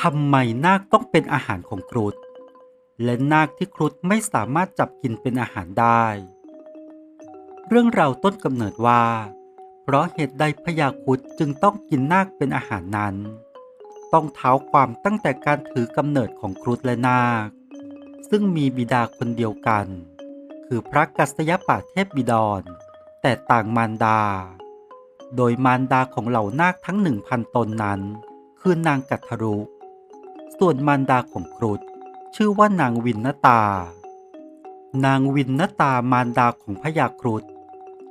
ทำไมนาคต้องเป็นอาหารของครุฑและนาคที่ครุฑไม่สามารถจับกินเป็นอาหารได้ เรื่องราวต้นกำเนิดว่า เพราะเหตุใดพญาครุฑจึงต้องกินนาคเป็นอาหารนั้น ต้องเท้าความตั้งแต่การถือกำเนิดของครุฑและนาค ซึ่งมีบิดาคนเดียวกัน คือพระกัสยปะเทพบิดร แต่ต่างมารดา โดยมารดาของเหล่านาคทั้งหนึ่งพันตนนั้น คือนางกัทรุ ส่วนมารดาของครุฑชื่อว่านางวินนตา นางวินนตามารดาของพญาครุฑ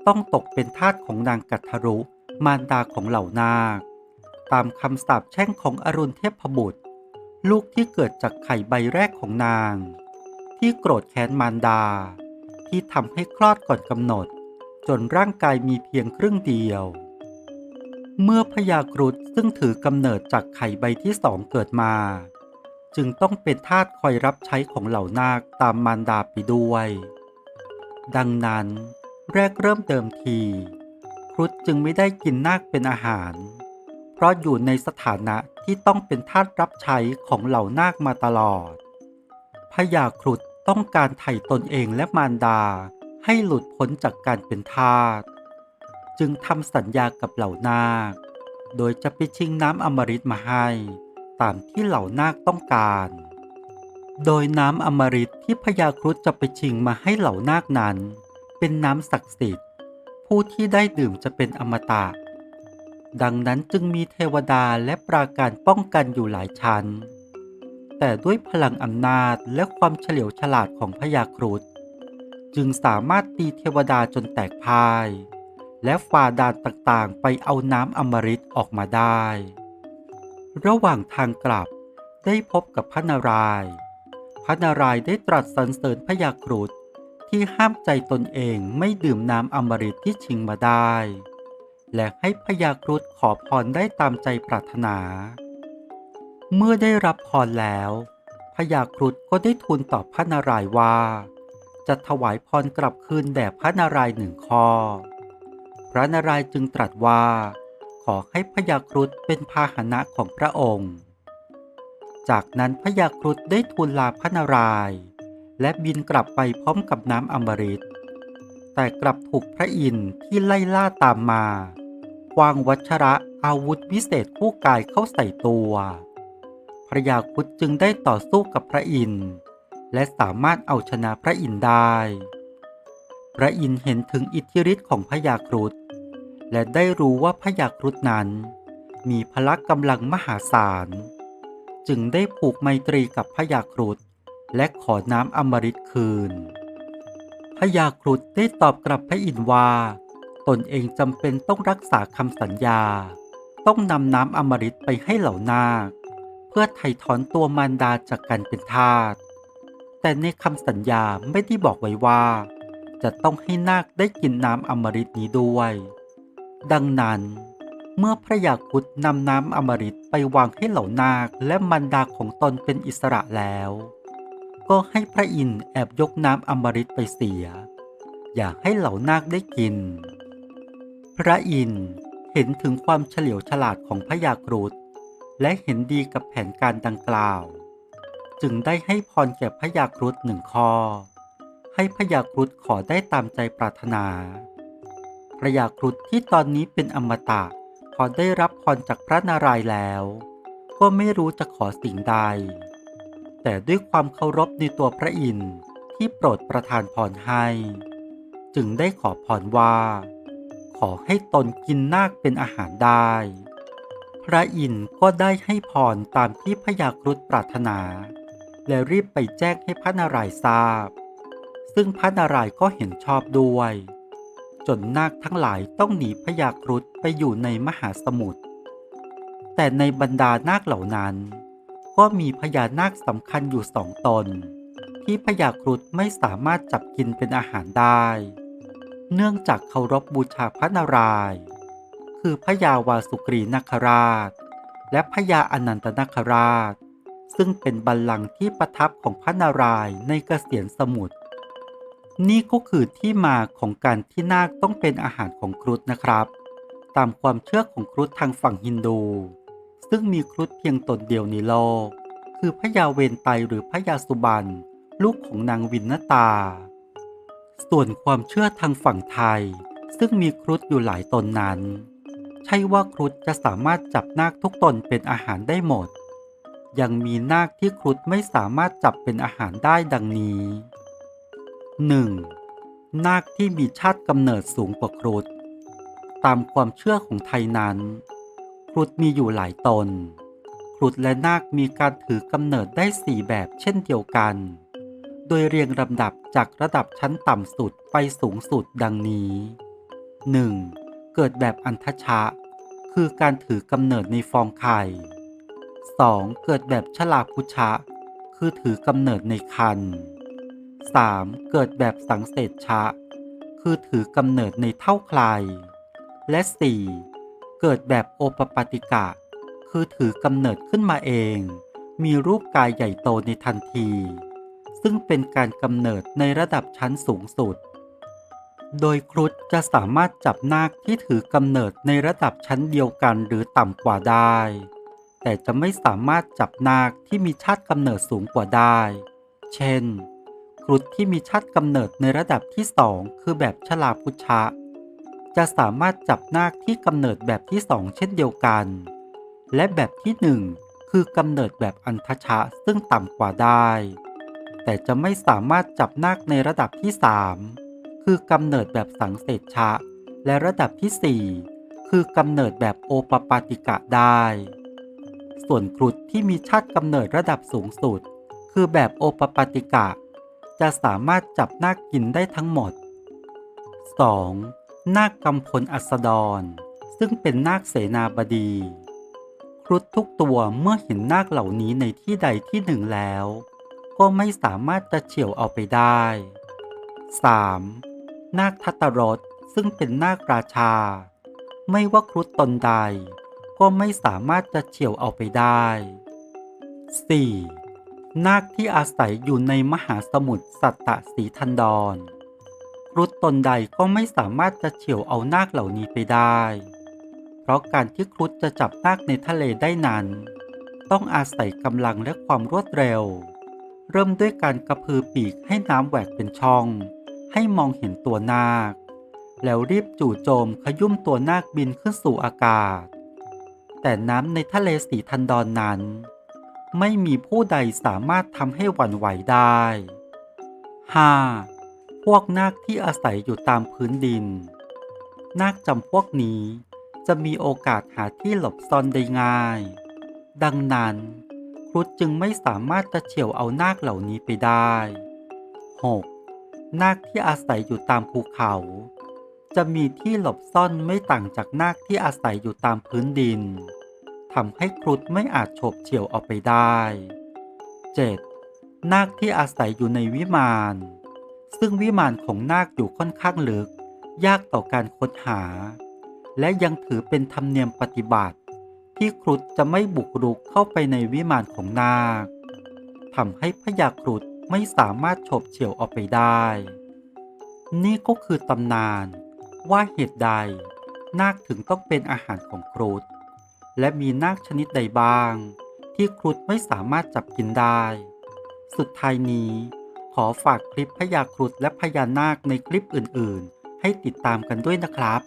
ต้องตกเป็นทาสของนางกัทรุ มารดาของเหล่านาค ตามคำสาปแช่งของอรุณเทพบุตร ลูกที่เกิดจากไข่ใบแรกของนาง ที่โกรธแค้นมารดา ที่ทำให้คลอดก่อนกำหนด จนร่างกายมีเพียงครึ่งเดียว เมื่อพญาครุฑซึ่งถือกำเนิดจากไข่ใบที่สองเกิดมา จึงต้องเป็นทาสคอยรับใช้ของเหล่านาคตามมารดาไปด้วย ดังนั้น แรกเริ่มเดิมที ครุฑจึงไม่ได้กินนาคเป็นอาหาร เพราะอยู่ในสถานะที่ต้องเป็นทาสรับใช้ของเหล่านาคมาตลอดพญาครุฑต้องการไถ่ตนเองและมารดาให้หลุดพ้นจากการเป็นทาส จึงทำสัญญากับเหล่านาค โดยจะไปชิงน้ำอมฤตมาให้ ตามที่เหล่านาคต้องการ โดยน้ำอมฤตที่พญาครุฑจะไปชิงมาให้เหล่านาคนั้น เป็นน้ำศักดิ์สิทธิ์ ผู้ที่ได้ดื่มจะเป็นอมตะ ดังนั้นจึงมีเทวดาและปราการป้องกันอยู่หลายชั้น แต่ด้วยพลังอำนาจและความเฉลียวฉลาดของพญาครุฑจึงสามารถตีเทวดาจนแตกพาย และฝ่าด่านต่างๆ ไปเอาน้ำอมฤตออกมาได้ ระหว่างทางกลับได้พบกับพระนารายณ์พระนารายณ์ได้ตรัสสรรเสริญพญาครุฑที่ห้ามใจตนเองไม่ดื่มน้ำอมฤตที่ชิงมาได้ และให้พญาครุฑขอพรได้ตามใจปรารถนา เมื่อได้รับพรแล้วพญาครุฑก็ได้ทูลตอบพระนารายณ์ว่า จะถวายพรกลับคืนแด่พระนารายณ์หนึ่งข้อ พระนารายณ์จึงตรัสว่า ขอให้พญาครุฑเป็นพาหนะของพระองค์ จากนั้นพญาครุฑได้ทูลลาพระนารายณ์และบินกลับไปพร้อมกับน้ำอมฤต แต่กลับถูกพระอินทร์ที่ไล่ล่าตามมา วางวัชระอาวุธวิเศษคู่กายเข้าใส่ตัวพระยาครุฑจึงได้ต่อสู้กับพระอินทร์และสามารถเอาชนะพระอินทร์ได้ พระอินทร์เห็นถึงอิทธิฤทธิ์ของพญาครุฑ และได้รู้ว่าพญาครุฑนั้น มีพละกำลังมหาศาล จึงได้ผูกไมตรีกับพญาครุฑและขอน้ำอมฤตคืนพญาครุฑได้ตอบกลับพระอินทร์ว่า ตนเองจำเป็นต้องรักษาคำสัญญา ต้องนำน้ำอมฤตไปให้เหล่านาค เพื่อไถ่ถอนตัวมารดาจากการเป็นทาส แต่ในคำสัญญาไม่ได้บอกไว้ว่า จะต้องให้นาคได้กินน้ำอมฤตนี้ด้วย ดังนั้น เมื่อพระยาครุฑนำน้ำอมฤตไปวางให้เหล่านาคและมารดาของตนเป็นอิสระแล้ว ก็ให้พระอินทร์แอบยกน้ำอมฤตไปเสีย อยากให้เหล่านาคได้กิน พระอินทร์เห็นถึงความเฉลียวฉลาดของพระยาครุฑและเห็นดีกับแผนการดังกล่าว จึงได้ให้พรแก่พระยาครุฑหนึ่งข้อให้พระยาครุฑขอได้ตามใจปรารถนา พระยาครุฑที่ตอนนี้เป็นอมตะพอได้รับพรจากพระนารายณ์แล้ว ก็ไม่รู้จะขอสิ่งใด แต่ด้วยความเคารพในตัวพระอินทร์ที่โปรดประทานพรให้ จึงได้ขอพรว่า ขอให้ตนกินนาคเป็นอาหารได้ พระอินทร์ก็ได้ให้พรตามที่พญาครุฑปรารถนา และรีบไปแจ้งให้พระนารายณ์ทราบ ซึ่งพระนารายณ์ก็เห็นชอบด้วย จนนาคทั้งหลายต้องหนีพญาครุฑไปอยู่ในมหาสมุทร แต่ในบรรดานาคเหล่านั้น ก็มีพญานาคสำคัญอยู่สองตน ที่พญาครุฑไม่สามารถจับกินเป็นอาหารได้ เนื่องจากเคารพบบูชาพระนารายณ์คือพญาวาสุกรีนาคราช และพญาอนันตนาคราช ซึ่งเป็นบัลลังก์ที่ประทับของพระนารายณ์ในเกษียนสมุทร นี่ก็คือที่มาของการที่นาคต้องเป็นอาหารของครุฑนะครับ ตามความเชื่อของครุฑทางฝั่งฮินดู ซึ่งมีครุฑเพียงตนเดียวในโลก คือพญาเวนไตหรือพญาสุบันลูกของนางวินนตา ส่วนความเชื่อทางฝั่งไทย ซึ่งมีครุฑอยู่หลายตนนั้น ใช่ว่าครุฑจะสามารถจับนาคทุกตนเป็นอาหารได้หมด ยังมีนาคที่ครุฑไม่สามารถจับเป็นอาหารได้ดังนี้ 1. นาคที่มีชาติกำเนิดสูงกว่าครุฑตามความเชื่อของไทยนั้น ครุฑมีอยู่หลายตน ครุฑและนาคมีการถือกำเนิดได้สี่แบบเช่นเดียวกัน โดยเรียงลำดับจากระดับชั้นต่ำสุดไปสูงสุดดังนี้ 1. เกิดแบบอันทชะ คือการถือกำเนิดในฟองไข่ 2. เกิดแบบชลาพุชะ คือถือกำเนิดในคัน 3. เกิดแบบสังเสรชะ คือถือกำเนิดในเท่าคลายและ 4. เกิดแบบโอปปติกะ คือถือกำเนิดขึ้นมาเอง มีรูปกายใหญ่โตในทันที ซึ่งเป็นการกำเนิดในระดับชั้นสูงสุด โดยครุฑจะสามารถจับนาคที่ถือกำเนิดในระดับชั้นเดียวกันหรือต่ำกว่าได้ แต่จะไม่สามารถจับนาคที่มีชาติกำเนิดสูงกว่าได้ เช่น รุฑที่มีชาติกำเนิดในระดับที่สองคือแบบชลาพุชะ จะสามารถจับนาคที่กำเนิดแบบที่สองเช่นเดียวกัน และแบบที่หนึ่งคือกำเนิดแบบอันทชะซึ่งต่ำกว่าได้ แต่จะไม่สามารถจับนาคในระดับที่สามคือกำเนิดแบบสังเสรชะ และระดับที่สี่คือกำเนิดแบบโอปปาติกะได้ ส่วนครุฑที่มีชาติกำเนิดระดับสูงสุด คือแบบโอปปาติกะ จะสามารถจับนาคกินได้ทั้งหมด 2. นาคกำพลอัสดร ซึ่งเป็นนาคเสนาบดี ครุฑทุกตัวเมื่อเห็นนาคเหล่านี้ในที่ใดที่หนึ่งแล้ว ก็ไม่สามารถจะเฉียวเอาไปได้ 3. นาคทัตตรสซึ่งเป็นนาคราชา ไม่ว่าครุฑตนใด ก็ไม่สามารถจะเฉียวเอาไปได้ 4. นาคที่อาศัยอยู่ในมหาสมุทรสัตตสีทันดร ครุฑตนใดก็ไม่สามารถจะเฉียวเอานาคเหล่านี้ไปได้ เพราะการที่ครุฑจะจับนาคในทะเลได้นั้น ต้องอาศัยกำลังและความรวดเร็ว เริ่มด้วยการกระพือปีกให้น้ำแหวกเป็นช่อง ให้มองเห็นตัวนาค แล้วรีบจู่โจมขยุ่มตัวนาคบินขึ้นสู่อากาศ แต่น้ำในทะเลสีทันดอนนั้น ไม่มีผู้ใดสามารถทำให้หวั่นไหวได้ 5. พวกนาคที่อาศัยอยู่ตามพื้นดิน นาคจำพวกนี้จะมีโอกาสหาที่หลบซ่อนได้ง่าย ดังนั้น ครุฑจึงไม่สามารถจะเฉียวเอานาคเหล่านี้ไปได้ 6. นาคที่อาศัยอยู่ตามภูเขา จะมีที่หลบซ่อนไม่ต่างจากนาคที่อาศัยอยู่ตามพื้นดิน ทำให้ครุฑไม่อาจฉบเฉี่ยวออกไปได้ 7. นาคที่อาศัยอยู่ในวิมาน ซึ่งวิมานของนาคอยู่ค่อนข้างลึก ยากต่อการค้นหา และยังถือเป็นธรรมเนียมปฏิบัติ ที่ครุฑจะไม่บุกรุกเข้าไปในวิมานของนาคทำให้พญาครุฑไม่สามารถฉบเฉี่ยวออกไปได้ นี่ก็คือตำนานว่าเหตุใดนาคถึงต้องเป็นอาหารของครุฑ และมีนาคชนิดใดบ้าง ที่ครุฑไม่สามารถจับกินได้ สุดท้ายนี้ขอฝากคลิปพยาครุฑและพญานาคในคลิปอื่น ๆ ให้ติดตามกันด้วยนะครับ